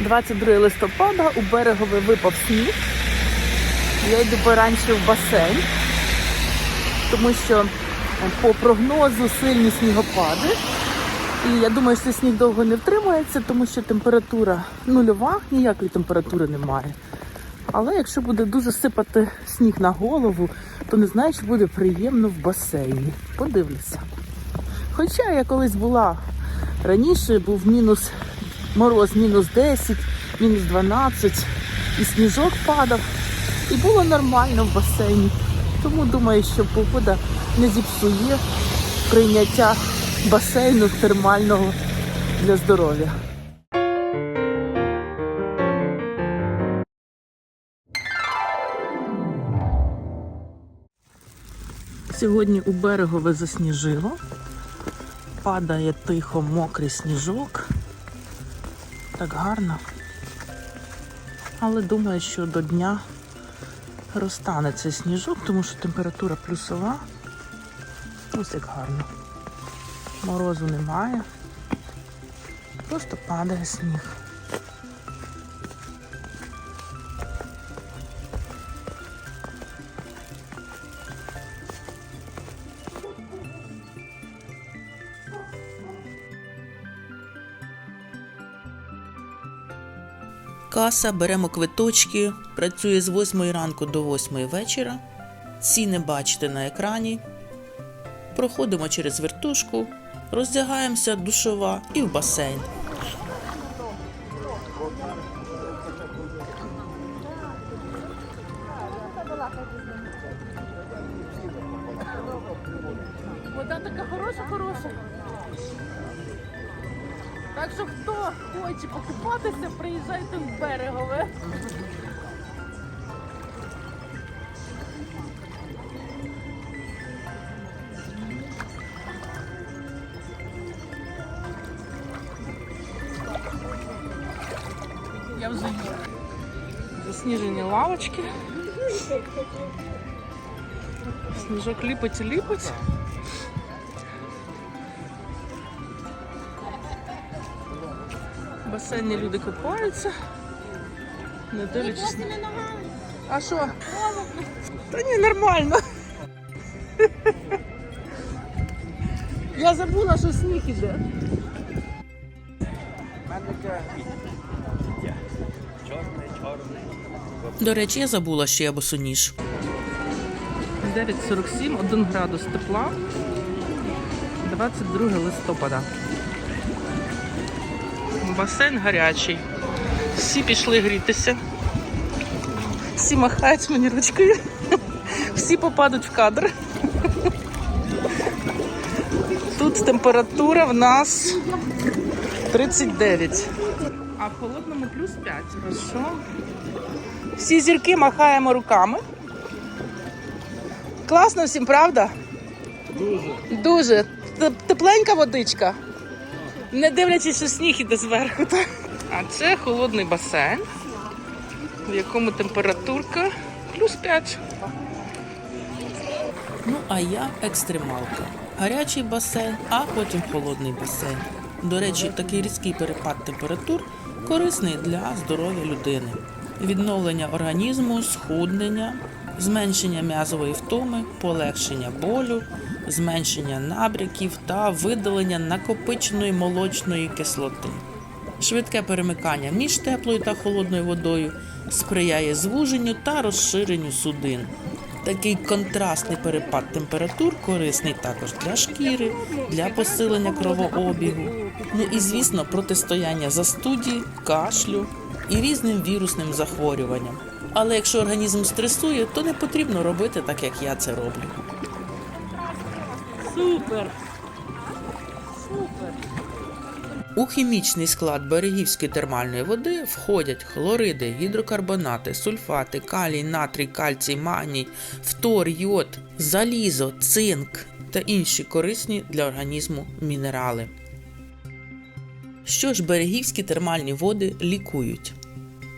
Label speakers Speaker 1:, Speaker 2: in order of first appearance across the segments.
Speaker 1: 22 листопада у берегове випав сніг. Я йду поранше в басейн, тому що е, по прогнозу сильні снігопади. І я думаю, що сніг довго не втримається, тому що температура нульова, ніякої температури немає. Але якщо буде дуже сипати сніг на голову, то не знаю, чи буде приємно в басейні. Подивлюся. Хоча я колись була раніше, був мінус мороз мінус 10, мінус 12, і сніжок падав. І було нормально в басейні. Тому думаю, що погода не зіпсує прийняття басейну термального для здоров'я. Сьогодні у берегове засніжило. Падає тихо мокрий сніжок. Так гарно. Але думаю, що до дня розтане цей сніжок, тому що температура плюсова. Ось як гарно. Морозу немає. Просто падає сніг. Каса, беремо квиточки, працює з 8 ранку до 8 вечора. Ціни бачите на екрані. Проходимо через вертушку, роздягаємося душова і в басейн. Вода така хороша, хороша. Так що хто хоче покупатися, приїжджайте в берегове. Я вже їду. Засніжені лавочки. Сніжок ліпить і ліпить. В басейні люди купаються. Не дивлячись. А що? Та ні, нормально. Я забула, що сніг іде. До речі, я забула, що я босоніж. 9.47, 1 градус тепла. 22 листопада. Басейн гарячий. Всі пішли грітися. Всі махають мені ручкою. Всі попадуть в кадр. Тут температура в нас 39. А в холодному плюс 5. Хорошо. Всі зірки махаємо руками. Класно всім, правда? Дуже. Дуже. Тепленька водичка. Не дивлячись, що сніг іде зверху. так? А це холодний басейн, в якому температурка плюс 5. Ну, а я екстремалка. Гарячий басейн, а потім холодний басейн. До речі, такий різкий перепад температур корисний для здоров'я людини. Відновлення організму, схуднення, зменшення м'язової втоми, полегшення болю, зменшення набряків та видалення накопиченої молочної кислоти. Швидке перемикання між теплою та холодною водою сприяє звуженню та розширенню судин. Такий контрастний перепад температур корисний також для шкіри, для посилення кровообігу. Ну і звісно, протистояння застуді, кашлю і різним вірусним захворюванням. Але якщо організм стресує, то не потрібно робити так, як я це роблю. Супер! Супер! У хімічний склад берегівської термальної води входять хлориди, гідрокарбонати, сульфати, калій, натрій, кальцій, магній, фтор, йод, залізо, цинк та інші корисні для організму мінерали. Що ж берегівські термальні води лікують?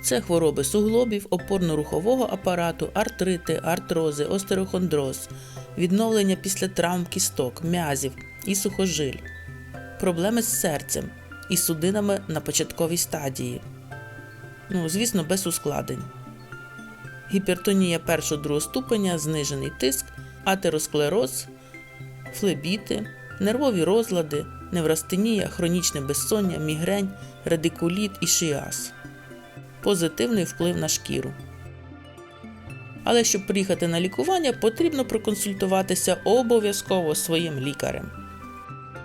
Speaker 1: Це хвороби суглобів, опорно-рухового апарату, артрити, артрози, остерохондроз, відновлення після травм кісток, м'язів і сухожиль, проблеми з серцем і судинами на початковій стадії, Ну, звісно, без ускладень. Гіпертонія першого другого ступеня, знижений тиск, атеросклероз, флебіти, нервові розлади, неврастенія, хронічне безсоння, мігрень, радикуліт і шіаз. Позитивний вплив на шкіру. Але щоб приїхати на лікування, потрібно проконсультуватися обов'язково своїм лікарем.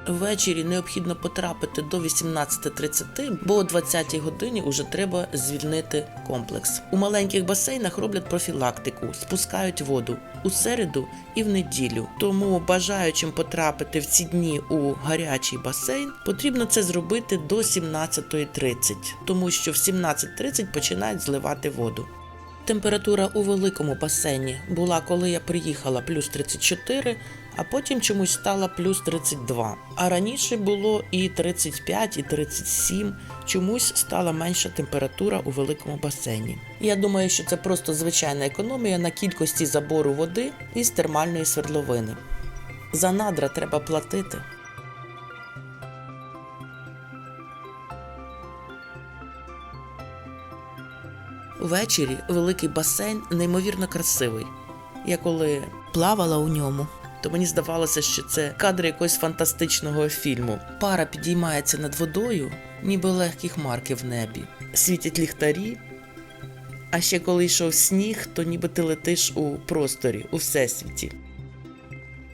Speaker 1: Ввечері необхідно потрапити до 18.30, бо о 20-й годині вже треба звільнити комплекс. У маленьких басейнах роблять профілактику, спускають воду у середу і в неділю. Тому бажаючим потрапити в ці дні у гарячий басейн, потрібно це зробити до 17.30, тому що в 17.30 починають зливати воду. Температура у великому басейні була, коли я приїхала, плюс 34, а потім чомусь стала плюс 32. А раніше було і 35, і 37. Чомусь стала менша температура у великому басейні. Я думаю, що це просто звичайна економія на кількості забору води із термальної свердловини. За надра треба платити. Ввечері великий басейн неймовірно красивий. Я коли плавала у ньому, то мені здавалося, що це кадри якогось фантастичного фільму. Пара підіймається над водою, ніби легкі хмарки в небі. Світять ліхтарі. А ще коли йшов сніг, то ніби ти летиш у просторі, у всесвіті.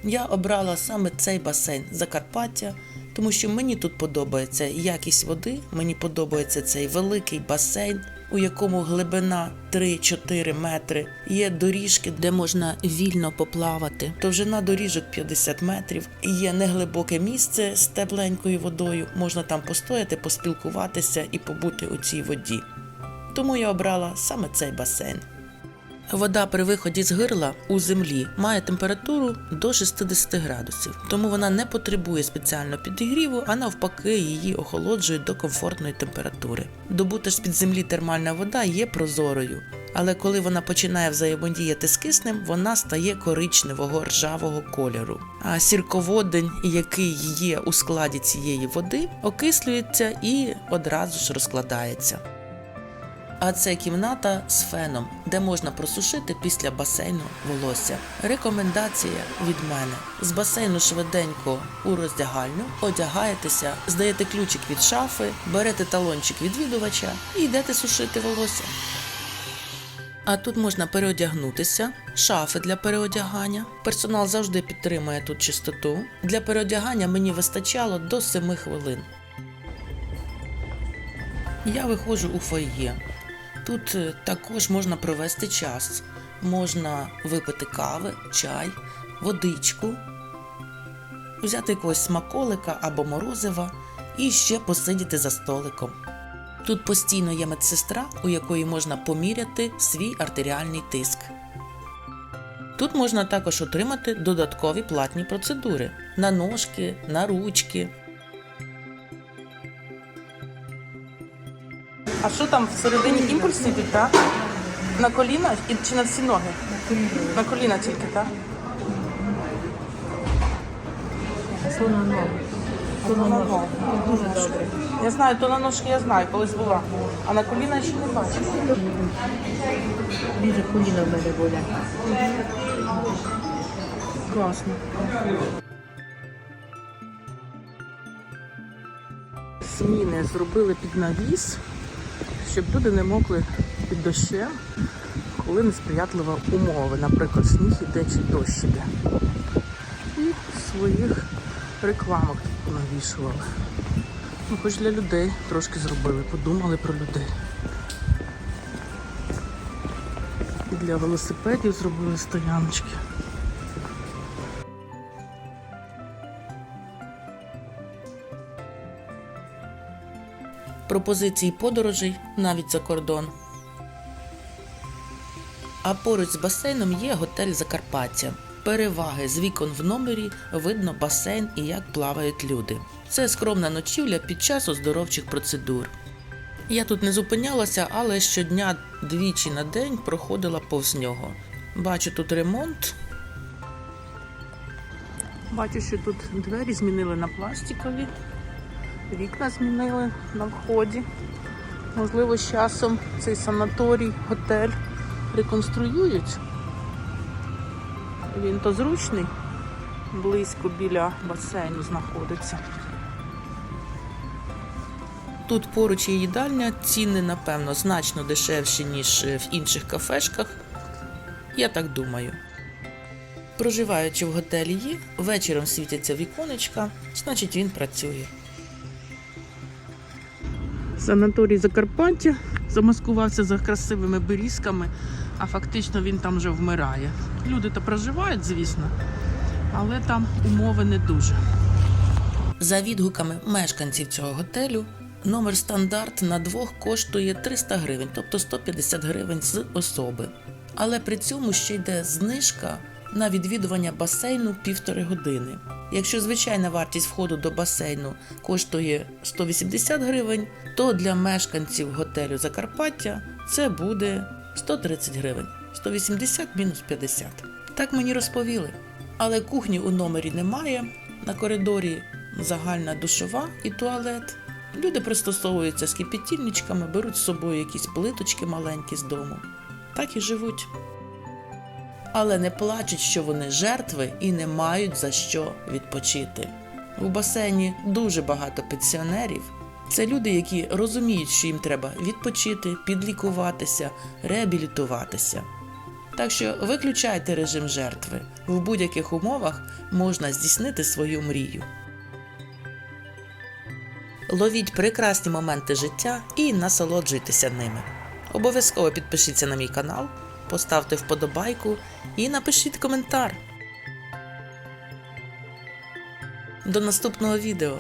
Speaker 1: Я обрала саме цей басейн Закарпаття, тому що мені тут подобається якість води, мені подобається цей великий басейн, у якому глибина 3-4 метри. Є доріжки, де можна вільно поплавати. Довжина доріжок 50 метрів. Є неглибоке місце з тепленькою водою. Можна там постояти, поспілкуватися і побути у цій воді. Тому я обрала саме цей басейн. Вода при виході з гирла у землі має температуру до 60 градусів, тому вона не потребує спеціального підігріву, а навпаки, її охолоджують до комфортної температури. Добута ж з-під землі термальна вода є прозорою, але коли вона починає взаємодіяти з киснем, вона стає коричневого ржавого кольору. А сірководень, який є у складі цієї води, окислюється і одразу ж розкладається. А це кімната з феном, де можна просушити після басейну волосся. Рекомендація від мене: з басейну швиденько у роздягальню, одягаєтеся, здаєте ключик від шафи, берете талончик відвідувача і йдете сушити волосся. А тут можна переодягнутися, шафи для переодягання. Персонал завжди підтримує тут чистоту. Для переодягання мені вистачало до 7 хвилин. Я виходжу у фойє. Тут е, також можна провести час. Можна випити кави, чай, водичку, взяти якогось смаколика або морозива і ще посидіти за столиком. Тут постійно є медсестра, у якої можна поміряти свій артеріальний тиск. Тут можна також отримати додаткові платні процедури на ножки, на ручки. А що там всередині імпульс сидить, так? На коліна і чи на всі ноги? На коліна тільки, так?
Speaker 2: То на ногу. То на ногу. Дуже добре.
Speaker 1: Я знаю, то на ножки я знаю, колись була. А на коліна ще не бачу.
Speaker 2: Дуже коліна в мене болять.
Speaker 1: Класно. Зміни зробили під навіс, щоб люди не мокли під дощем, коли несприятлива умови, наприклад, сніг іде чи дощ іде. І своїх рекламок навішували. Ну, хоч для людей трошки зробили, подумали про людей. І для велосипедів зробили стояночки. Пропозиції подорожей навіть за кордон. А поруч з басейном є готель Закарпаття. Переваги з вікон в номері видно басейн і як плавають люди. Це скромна ночівля під час оздоровчих процедур. Я тут не зупинялася, але щодня двічі на день проходила повз нього. Бачу тут ремонт. Бачу, що тут двері змінили на пластикові, вікна змінили на вході. Можливо, з часом цей санаторій, готель реконструюють. Він то зручний, близько біля басейну знаходиться. Тут поруч є їдальня, ціни, напевно, значно дешевші, ніж е, в інших кафешках. Я так думаю. Проживаючи в готелі є, вечором світяться віконечка, значить він працює. Санаторій Закарпаття замаскувався за красивими берізками, а фактично він там вже вмирає. Люди то проживають, звісно, але там умови не дуже. За відгуками мешканців цього готелю, номер стандарт на двох коштує 300 гривень, тобто 150 гривень з особи. Але при цьому ще йде знижка на відвідування басейну півтори години. Якщо звичайна вартість входу до басейну коштує 180 гривень, то для мешканців готелю Закарпаття це буде 130 гривень, 180 мінус 50. Так мені розповіли. Але кухні у номері немає. На коридорі загальна душова і туалет. Люди пристосовуються з кипятильничками, беруть з собою якісь плиточки маленькі з дому. Так і живуть. Але не плачуть, що вони жертви і не мають за що відпочити. У басейні дуже багато пенсіонерів. Це люди, які розуміють, що їм треба відпочити, підлікуватися, реабілітуватися. Так що виключайте режим жертви. В будь-яких умовах можна здійснити свою мрію. Ловіть прекрасні моменти життя і насолоджуйтеся ними. Обов'язково підпишіться на мій канал, поставте вподобайку і напишіть коментар. До наступного відео!